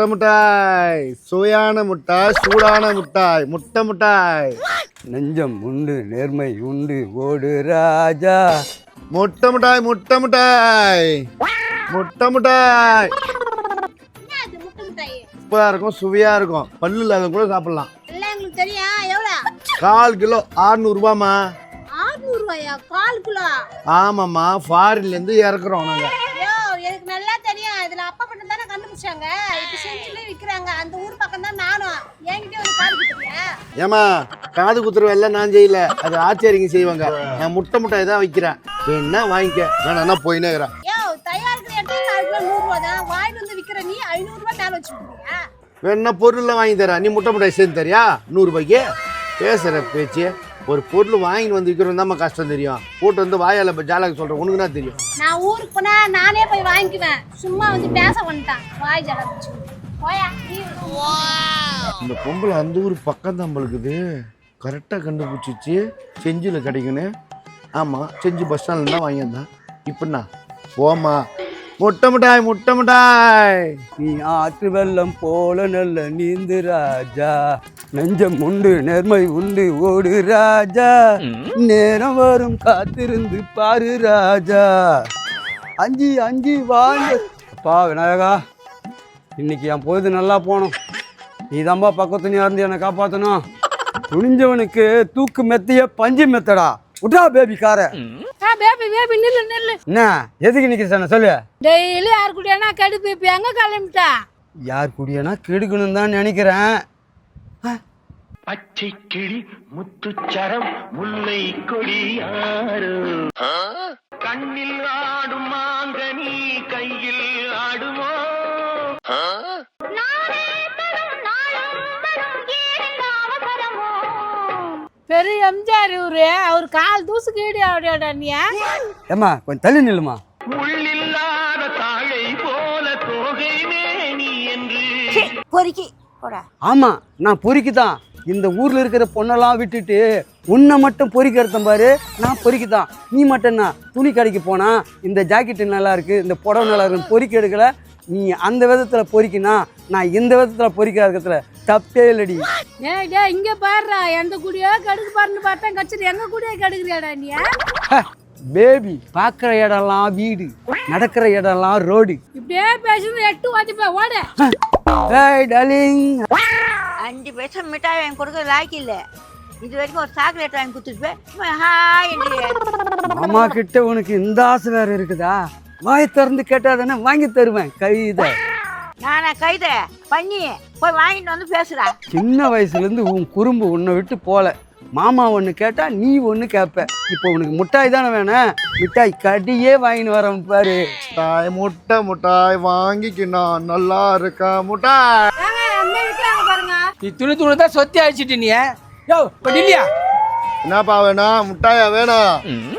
முட்டை மிட்டாய் சுவையான மிட்டாய் சூடான மிட்டாய் முட்டை மிட்டாய். நெஞ்சம் உண்டு நேர்மை உண்டு ஓடு ராஜா. முட்டை மிட்டாய் முட்டை மிட்டாய் முட்டை மிட்டாய். சூப்பரா இருக்கும் சுவையா இருக்கும். பல்லு இல்லாத கூட சாப்பிடலாம். கால் கிலோ ஆறுநூறுபாம்மா ஆறுநூறு ரூபாயா? கால் கிலோ? ஆமாம்மா ஃபாரின்லேருந்து இறக்குறோம் நாங்கள் இதுல அப்பா மட்டும் தானே கண்டுபிடிச்சாங்க. இப்ப செஞ்சுல விக்கிறாங்க. அந்த ஊர் பக்கம் தான் நானும். என்கிட்ட ஒரு கால் குத்துறியா? ஏமா காது குத்துற எல்லாம் நான் செய்யல. அது ஆச்சரியம் செய்வாங்க. நான் முட்டை முட்டாய் தான் வைக்கிறேன். வேணா வாங்கிக்க. வேணா போயினே இருக்கிறேன். யோ தயாரிக்கிற இடத்துல கால் கிலோ நூறு ரூபா தான். வாங்கிட்டு வந்து விக்கிற நீ ஐநூறு ரூபாய் மேல வச்சுக்கிறியா வேணா பொருள்லாம் வாங்கி தரேன். நீ முட்டை முட்டாய் சேர்ந்து தரியா? நூறுரூபாய்க்கு பேசுகிற பேச்சு. ஒரு பொருள் வாங்கிட்டு வந்து விற்கிறோம் தான் கஷ்டம் தெரியும். போட்டு வந்து வாயால் இப்போ ஜாலக சொல்கிறேன் உனக்கு தான் தெரியும். நான் ஊருக்கு போனா நானே போய் வாங்கிக்குவேன். சும்மா வந்து பேச வந்துட்டான் வாய் ஜல வச்சு போயா நீ இந்த பொம்பளை அந்த ஊர் பக்கம் தான் பழுக்குது கரெக்டாக கண்டுபிடிச்சிச்சு. செஞ்சியில் கிடைக்குன்னு. ஆமாம் செஞ்சு பஸ் ஸ்டாண்ட்ல தான் வாங்கியிருந்தேன். இப்படின்னா போம்மா. முட்டை மிட்டாய் முட்டை மிட்டாய். நீ ஆற்று வெள்ளம் போல நல்ல நீந்து ராஜா. நெஞ்சம் உண்டு நேர்மை உண்டு ஓடு ராஜா. நேரம் வரும் காத்திருந்து பாரு ராஜா. அஞ்சு அஞ்சு வாங்க அப்பா விநாயகா இன்னைக்கு என் பொழுது நல்லா போகணும் நீ தான்பா பக்கத்து நீ இருந்து என்னை காப்பாற்றணும் துணிஞ்சவனுக்கு தூக்கு மெத்தைய பஞ்சு மெத்தடா. விட்டா பேபி காரை பேபி பேபி நில்லு நில்லு. என்ன? எதுக்கு சொல்லு. டெய்லி யார் கூடனா கடுப்பு இப்போ எங்கே கிளம்பிட்டா? யார் குடியனா கெடுக்கணும் தான் நினைக்கிறேன். பச்சை கிளி முத்துச்சரம் முல்லை கொடியாரோ கண்ணில் ஆடும் மாங்கனி கையில் ஆடுமோ? பெரிய எம்ஜிஆர் இவரு அவர் கால் தூசு கீடி ஆடியாடா நீ ஏம்மா கொஞ்சம் தள்ளி நில்லுமா? முள்ளில்லாத தாழை போல தோகை மேனி என்று. பொறுக்கி. ஆமாம் நான் பொறுக்கி தான் இந்த ஊரில் இருக்கிற பொண்ணெல்லாம் விட்டுட்டு உன்னை மட்டும் பொறிக்கிறத பாரு நான் பொறுக்கி தான் நீ மட்டும் என்ன துணி கடைக்கு போனா இந்த ஜாக்கெட்டு நல்லா இருக்கு இந்த புடவை நல்லா இருக்கு பொறுக்கி எடுக்கல. நீ அந்த விதத்தில் பொறிக்கினா நான் இந்த விதத்தில் பொறிக்கிற இருக்கிறதுல தப்பே இல்லடி. ஏய் டே இங்கே பாருடா எந்த கூடயோ கடுக்கு பாருன்னு பார்த்தா கச்சிட்டு எங்க கூடயே கடுக்குறியாடா நீ பேபி பார்க்குற இடம்லாம் வீடு நடக்கிற இடம்லாம் ரோடு. இப்படியே பேசுறது எட்டு வாத்திப்பா ஓட. ஏய் டார்லிங் அஞ்சு பைசா மிட்டாய் வாங்கி கொடுக்க லாய்க்கு இல்லை. இது வரைக்கும் ஒரு சாக்லேட் வாங்கி கொடுத்துட்டு ஹாய் அம்மா கிட்ட உனக்கு இந்த ஆசை வேற இருக்குதா? வாய் திறந்து கேட்டா தானே வாங்கி தருவேன். கைதை. நானா கைத? பண்ணி போய் வாங்கிட்டு வந்து பேசுடா. சின்ன வயசுலேருந்து உன் குறும்பு உன்னை விட்டு போல. மாமா ஒன்று கேட்டா நீ ஒன்று கேட்ப இப்போ உனக்கு முட்டாய் தானே வேணும் மிட்டாய் கடியே வாங்கின்னு வரேன் பாரு. மிட்டாய் முட்டை மிட்டாய் வாங்கிக்கணும் நல்லா இருக்கா முட்டாய். நீ துணி துணி தான் சொத்தி அழிச்சிட்டு நீ யோ இப்போ இல்லையா என்னப்பா வேணும் முட்டாயா வேணும்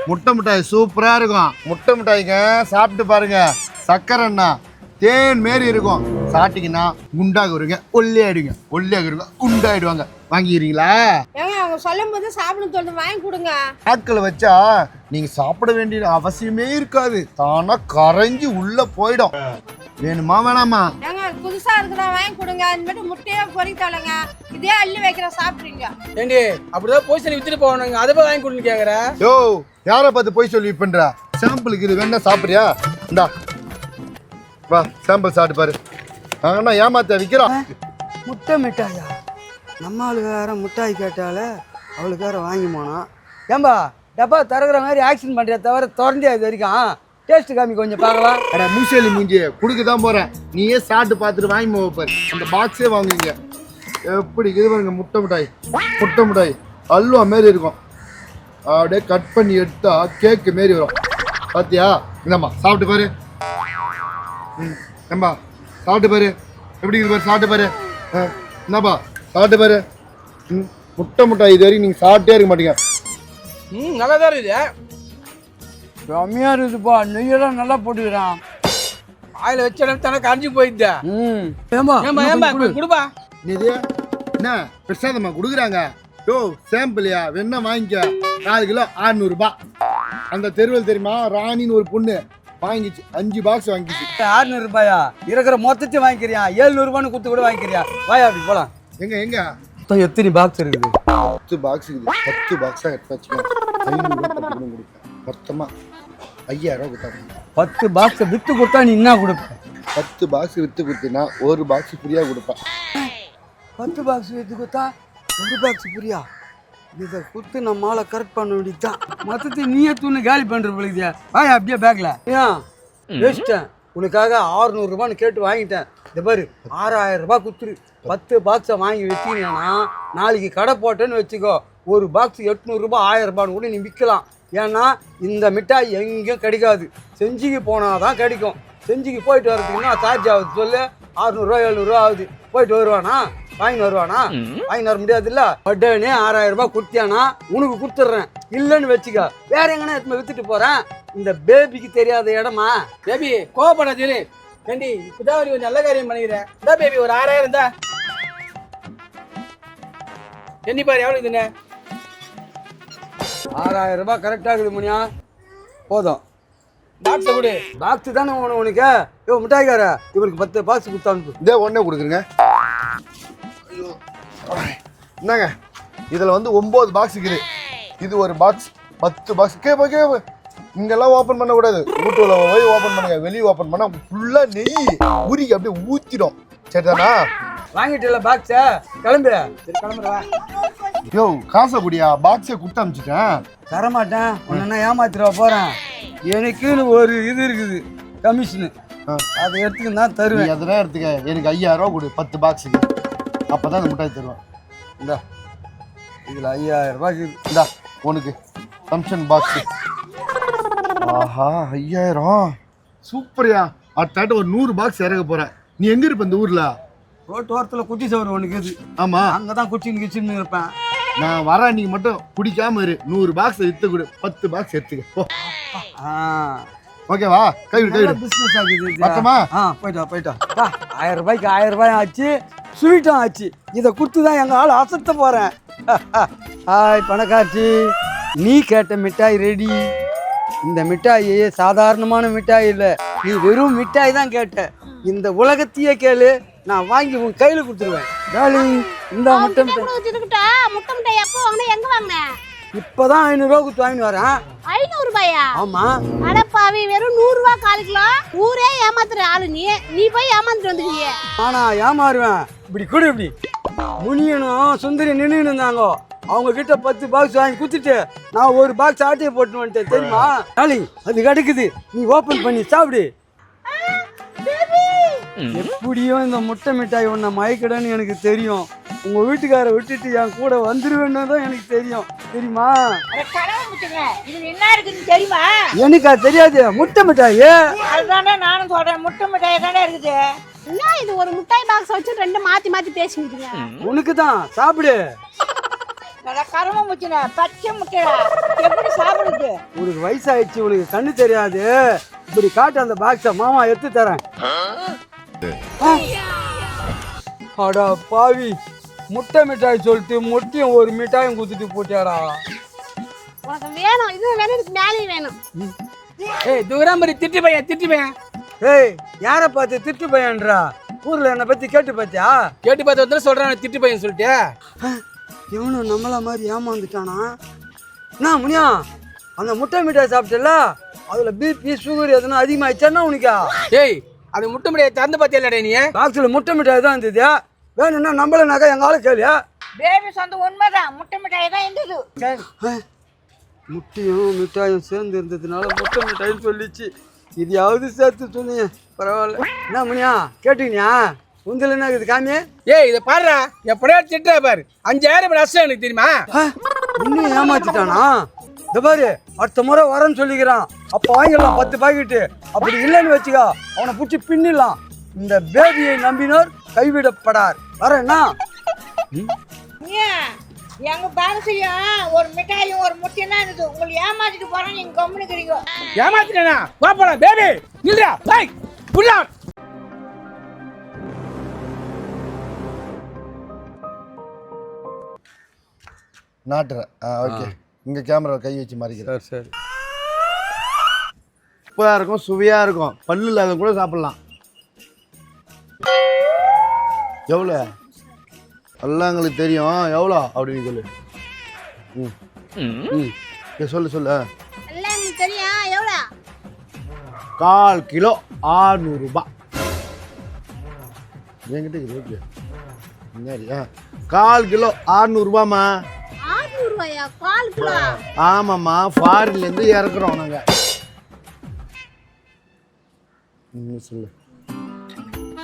முட்டை மிட்டாய் சூப்பரா இருக்கும். முட்டை மிட்டாய்ங்க சாப்பிட்டு பாருங்க. சக்கரைண்ணா தேன் மாரி இருக்கும். சாப்பிட்டீங்கன்னா குண்டாக வருங்க ஒல்லியாயிடுங்க. ஒல்லியாக குண்டாயிடுவாங்க. வாங்கிக்கிறீங்களா? ஏங்க அவங்க சொல்லும் போது சாப்பிடும் தோணுது வாங்கி கொடுங்க. ஆட்களை வச்சா நீங்க சாப்பிட வேண்டிய அவசியமே இருக்காது. தானா கரைஞ்சி உள்ள போயிடும். வேணுமா வேணாமா? ஏங்க புதுசா இருக்குதா? வாங்கி கொடுங்க. இனிமேட்டு முட்டையே பொறித்தாளுங்க இதே அள்ளி வைக்கிற சாப்பிட்றீங்க. ஏண்டி அப்படிதான் போய் சொல்லி வித்துட்டு போவானுங்க அதை போய் வாங்கி கொடுன்னு கேக்குற? யோ யாரை பார்த்து போய் சொல்லி பண்ற சாம்பிளுக்கு இது வேணா சாப்பிட்றியா? இந்தா. வா சாம்பிள் சாப்பிட்டு பாரு. ஆனா ஏமாத்த விற்கிறோம் முட்டை மிட்டாயா? நம்ம ஆளு வேற முட்டாய் கேட்டால அவளுக்கு வேற வாங்கி போனான் ஏம்பா டப்பா திறக்கிற மாதிரி ஆக்ஷன் பண்ணுற தவிர திறந்தே இது வரைக்கும்? டேஸ்ட் காமி கொஞ்சம் பார்க்கலாம். அட மூசேலி மூஞ்சி குடுக்க தான் போகிறேன் நீயே சாப்பிட்டு பார்த்துட்டு வாங்கி போக பாரு அந்த பாக்ஸே வாங்குவீங்க. எப்படி இது பாருங்க முட்டை மிட்டாய். முட்டை மிட்டாய். அல்வா மாரி இருக்கும். அப்படியே கட் பண்ணி எடுத்தா கேக்கு மாரி வரும். பாத்தியா? இந்தம்மா சாப்பிட்டு பாரு. ம் ஏம்பா சாப்பிட்டு பாரு. எப்படி இருக்குது பாரு சாப்பிட்டு பாரு. ஆ, என்னப்பா சாப்பிட்டு பாரு. ம் முட்டை மிட்டாய் இது வரைக்கும் நீங்கள் சாப்பிட்டே இருக்க மாட்டீங்க. ம் நல்லா தான் இருக்குது. ரம்யா இருக்குப்பா நெய்யெல்லாம் நல்லா போட்டுக்கிறான். ஆயில வச்ச இடம் தானே கரைஞ்சி போயிடுதா. ம். ஏம்பா ஏம்பா கொடு. கொடுப்பா. இது என்ன? பிரசாதமா கொடுக்குறாங்க. யோ சாம்பிளியா வேணா வாங்கிக்க. நாலு கிலோ ஆறுநூறுபா. அந்த தெருவில் தெரியுமா? ராணின்னு ஒரு பொண்ணு வாங்கிச்சு. அஞ்சு பாக்ஸ் வாங்கிச்சு. ஆறுநூறு ரூபாயா இருக்கிற மொத்தத்தையும் வாங்கிக்கிறியா? ஏழ்நூறு ரூபான்னு கொடுத்து கூட வாங்கிக்கிறியா? வாயா அப்படி போலாம். எங்க எங்க? மொத்தம் எத்தனை பாக்ஸ் இருக்குது? பத்து பாக்ஸ் இருக்குது. பத்து பாக்ஸாக எடுத்து வச்சுக்கோ ஐநூறுரூவா பத்து ரூபா கொடுப்பேன் மொத்தமாக ஐயாயிரம் ரூபா கொடுத்தாங்க பத்து பாக்ஸை வித்து கொடுத்தா நீ என்ன கொடுப்ப? பத்து பாக்ஸ் விற்று கொடுத்தீங்கன்னா ஒரு பாக்ஸ் ஃப்ரீயாக கொடுப்பேன் பத்து பாக்ஸ் வித்து கொடுத்தா ஒரு பாக்ஸ் புரியா இதை குத்து நம்மளால கரெக்ட் பண்ண வேண்டியதுதான். மொத்தத்தை நீயே தூணு காலி பண்ற பிள்ளைங்க வாயா அப்படியே பேக்ல ஏன்? வேஸ்ட்டேன் உனக்காக 600 ரூபான்னு கேட்டு வாங்கிட்டேன். இந்த பாரு ஆறாயிரம் ரூபாய் குத்துரு. பத்து பாக்ஸை வாங்கி வச்சீங்கன்னா நாளைக்கு கடை போட்டேன்னு வச்சுக்கோ ஒரு பாக்ஸ் எட்நூறுரூபா ஆயிரம் ரூபான்னு கூட நீ விற்கலாம். ஏன்னா இந்த மிட்டாய் எங்கேயும் கிடைக்காது. செஞ்சிக்கு போனால் தான் கிடைக்கும். செஞ்சிக்கு போயிட்டு வரதுக்குன்னா சார்ஜ் ஆகுது சொல்லு. அறுநூறுவா எழுநூறுவா ஆகுது. போயிட்டு வருவானா? வாங்கிட்டு வருவானா? வாங்கிட்டு வர முடியாதுல்ல? உடனே ஆறாயிரம் ரூபாய் கொடுத்தியானா உனக்கு கொடுத்துட்றேன். இல்லைன்னு வச்சுக்க. வேற எங்கன்னா வித்துட்டு போறேன்? இந்த பேபிக்கு தெரியாத இடமா? பேபி கோவப்படாது இரு. ஏண்டி இப்பதான் ஒரு நல்ல காரியம் பண்ணிக்கிறேன் இந்த பேபி ஒரு ஆறாயிரம் தான் எண்ணி பாரு எவ்வளவு இதுன்னு? ஆறாயிரம் ரூபாய் கரெக்டாக இருக்குது முனியா. போதும். பாக்ஸை கொடு. பாக்ஸ் தானே உன உனக்கு? யோ மிட்டாய்க்கார இவருக்கு பத்து பாக்ஸ் கொடுத்தான்னு இதே ஒன்றே கொடுக்குறேங்க. ஐயோ. என்னங்க? இதில் வந்து ஒம்பது பாக்ஸ் இருக்குது. இது ஒரு பாக்ஸ் பத்து பாக்ஸ் கேப்ப கேப்ப. இங்கெல்லாம் ஓப்பன் பண்ணக்கூடாது. வீட்டுல போய் ஓப்பன் பண்ணுங்க. வெளியே ஓப்பன் பண்ணால் ஃபுல்லாக நெய் உருகி அப்படியே ஊற்றிடும் சரிதானா? வாங்கிட்டு பாக்ஸை கிளம்பு சரி கிளம்புறவா யோ காசை குடியா? பாக்ஸை கொடுத்து அனுப்பிச்சிட்டேன். தரமாட்டேன். உன்ன ஏமாத்திர போறேன். எனக்குன்னு ஒரு இது இருக்குது. கமிஷனு. அதை எடுத்துக்கின்னு தான் தருவேன். அதெல்லாம் எடுத்துக்க. எனக்கு ஐயாயிரம் கொடு. பத்து பாக்ஸுக்கு அப்போ தான் அந்த மிட்டாய் தருவேன். இந்தா. இதில் ஐயாயிரம் ரூபாய் இருக்குது இந்தா உனக்கு. ஃபங்க்ஷன் பாக்ஸு ஆஹா ஐயாயிரம். சூப்பர்யா. அடுத்தாட்ட ஒரு நூறு பாக்ஸ் இறக்க போகிறேன் நீ எங்கே இருப்ப இந்த ஊரில்? ரோட்டு ஓரத்தில் குச்சி சவர் ஒன்று இருக்குது ஆமாம் அங்கே தான் குச்சின்னு கிச்சின்னு இருப்பேன். நான் வர அன்னைக்கு மட்டும் குடிக்காம இரு. நூறு பாக்ஸ் வித்து கொடு. பத்து பாக்ஸ் எடுத்துக்க. ஓகேவா கைவிடு கைவிடு பிஸ்னஸ் ஆகுது இது. பத்தமா? ஆ போயிட்டா போயிட்டா ஆயிரம் ரூபாய்க்கு ஆயிரம் ரூபாய் ஆச்சு. ஸ்வீட்டும் ஆச்சு. இதை கொடுத்து தான் எங்கள் ஆள் அசத்த போகிறேன் ஹாய் பணக்காட்சி நீ கேட்ட மிட்டாய் ரெடி இந்த மிட்டாய் சாதாரணமான மிட்டாய் இல்லை. நீ வெறும் மிட்டாய் தான் கேட்ட. இந்த உலகத்தையே கேளு நான் வாங்கி உன் கையில் கொடுத்துருவேன். டார்லிங் இந்த முட்டை முட்டை. மிட்டாய் எப்போ வாங்கினா எங்க வாங்கினேன் இப்போதான் ஐநூறுரூவா கொடுத்து வாங்கிட்டு வரேன். ஐநூறு ரூபாயா? ஆமாம் அடப்பாவி வெறும் நூறு ரூபாய் காலு கிலோ ஊரே ஏமாத்துற ஆளு நீ. நீ போய் ஏமாந்துட்டு வந்துக்கிய ஆனா ஏமாறுவேன். இப்படி கொடு இப்படி. முனியனும் சுந்தரி நின்று இருந்தாங்க. அவங்க கிட்ட பத்து பாக்ஸ் வாங்கி குத்துட்டு நான் ஒரு பாக்ஸ் ஆட்டையை போட்டு வந்துட்டேன் தெரியுமா? டாலி அது கிடைக்குது. நீ ஓபன் பண்ணி சாப்பிடு. எப்படியும் இந்த முட்டை மிட்டாய் உன்னை மயக்கடன்னு எனக்கு தெரியும். உங்க வீட்டுக்கார விட்டுட்டு என் கூட வந்துருவேன்னு தான் எனக்கு தெரியும். தெரியுமா? எனக்கு தெரியாது. முட்டை மிட்டாய்? அதுதானே நானும் சொல்றேன். முட்டை மிட்டாய் தானே இருக்குது. என்ன இது? ஒரு முட்டாய் பாக்ஸ் வச்சு ரெண்டு மாத்தி மாத்தி பேசிக்கிட்டீங்க உனக்கு தான் சாப்பிடு. கரும முச்சுன பச்சை முட்டைடா. எப்படி சாப்பிடுறது? உனக்கு வயசாயிடுச்சு உனக்கு கண்ணு தெரியாது. இப்படி காட்டு அந்த பாக்ஸை மாமா எடுத்து தரேன். அடா பாவி முட்டை மிட்டாய் சொல்லிட்டு முட்டையும் ஒரு மிட்டாயும் குத்துட்டு போட்டியாடா உனக்கு வேணும் இது வேணும் இதுக்கு மேலேயும் வேணும். ஏய் தூராம்பரி திட்டு பையன் திட்டு பையன். ஏய் யாரை பார்த்து திட்டு பையன்றா? ஊர்ல என்னை பத்தி கேட்டு பார்த்தியா? கேட்டு பார்த்து வந்து சொல்றான் திட்டு பையன் சொல்லிட்டு. இவனும் நம்மள மாதிரி ஏமாந்துட்டானா? என்ன முனியா? அந்த முட்டை மிட்டாய் சாப்பிட்டல அதுல பிபி சுகர் எதுனா அதிகமாயிடுச்சா உனக்கா? ஏய் அது முட்டை முடியாது திறந்து பார்த்தியா நீ? பாக்ஸில் முட்டை மிட்டாய் தான் இருந்தது. வேணும்னா நம்மளனாக்கா எங்க ஆளு கேளியா பேபி சொந்த உண்மைதான். முட்டை மிட்டாய் தான் இருந்தது. முட்டையும் மிட்டாயும் சேர்ந்து இருந்ததுனால முட்டை மிட்டாயின்னு சொல்லிச்சு. இதையாவது சேர்த்து சொன்னீங்க. பரவாயில்ல. என்ன முனியா? கேட்டுக்கினியா உந்தில் என்ன இருக்குது காமி ஏய் இதை பாருடா. எப்படியா திட்டுறா பாரு. அஞ்சாயிரம் நஷ்டம் எனக்கு தெரியுமா? இன்னும் ஏமாத்திட்டானா? இந்த பாரு அடுத்த முறை வரேன்னு சொல்லிக்கிறான். அப்போ வாங்கிடலாம் பத்து பாக்கெட்டு. அப்படி இல்லைன்னு வச்சுக்கோ அவனை பிடிச்சி பின்னிடலாம். இந்த பேபியை நம்பினோர் கைவிடப்படார். வரேன்னா எங்க பாரசையும் ஒரு மிட்டாயும் ஒரு முட்டையும் தான் இருந்தது. உங்களை ஏமாத்திட்டு போறேன் நீங்க கம்முனுக்கிறீங்க ஏமாத்தினா வா போலாம் பேபி. இல்லையா பாய் புள்ளா நாட்டுறேன். ஆ ஓகே. இங்கே கேமரா கை வச்சு மறிக்கிறேன். சரி சரி. சூப்பராக இருக்கும் சுவையாக இருக்கும். பல்லு இல்லாத கூட சாப்பிட்லாம். எவ்வளோ எல்லாம் எங்களுக்கு தெரியும். எவ்வளோ அப்படின்னு சொல்லு. ம். ம். சொல்லு சொல்லு. கால் கிலோ ஆறுநூறுபா. என்கிட்ட இருக்கு முன்னாடியா கால் கிலோ ஆறுநூறுபாம்மா. ஆமாம்மா ஃபாரின்லேருந்து இறக்குறோம் நாங்கள் சொல்லு.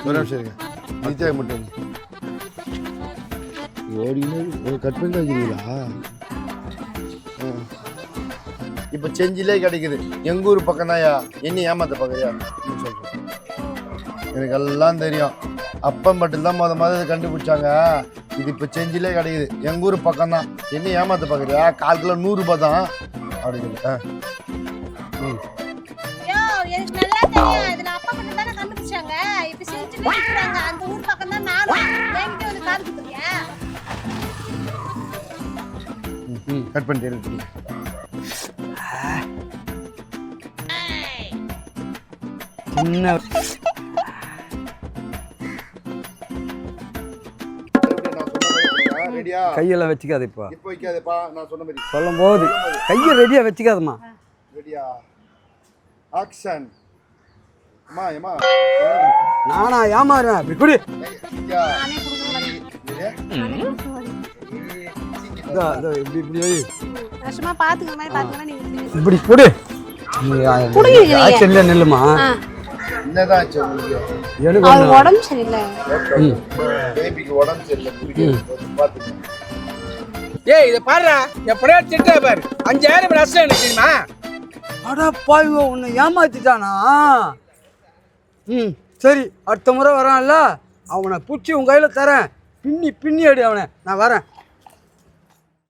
ஒரு நிமிஷம் இருங்க. நித்யா மட்டும் ஓடினு கட் பண்ணி வைக்கிறீங்களா இப்போ செஞ்சிலே கிடைக்குது. எங்கள் ஊர் பக்கம் தான்யா என்ன ஏமாத்த பக்கையா சொல்கிறேன் எனக்கு எல்லாம் தெரியும். அப்போ மட்டும்தான் முத முத இதை கண்டுபிடிச்சாங்க. இது இப்போ செஞ்சிலே கிடைக்குது. எங்கள் ஊர் பக்கம் தான் என்ன ஏமாத்த பார்க்குறியா? கால் கிலோ நூறுரூபா தான். அப்படின்னு ஆ. ம் ஐயோ எனக்கு நல்லா கையெல்லாம் வச்சுக்காது இப்போ இப்போ வைக்காதப்பா நான் சொன்ன மாதிரி. சொல்லும் போது கையை ரெடியாக வச்சுக்காதம்மா. ரெடியா ஆக்ஷன் அம்மா ஏமா நானா ஏமாறுவேன். இப்படி குடி. இப்படி இப்படி. கஷ்டமா பாத்துக்கிற மாதிரி பாத்துக்கலாம் நீங்க இப்படி குடி. ஆக்ஷன்ல நில்லுமா? எனக்கு உடம்பு சரியில்லை. உடம்பு சரியில்லை. ஏய் இதை பாருடா. எப்படியா திட்டா பாரு. அஞ்சாயிரம் நஷ்டம் எனக்கு தெரியுமா? அடா பாய்வோ உன்னை ஏமாத்திட்டானா? ம் சரி அடுத்த முறை வரான்ல. அவனை பிடிச்சி உன் கையில் தரேன். பின்னி பின்னி அடி அவனை. நான் வரேன்.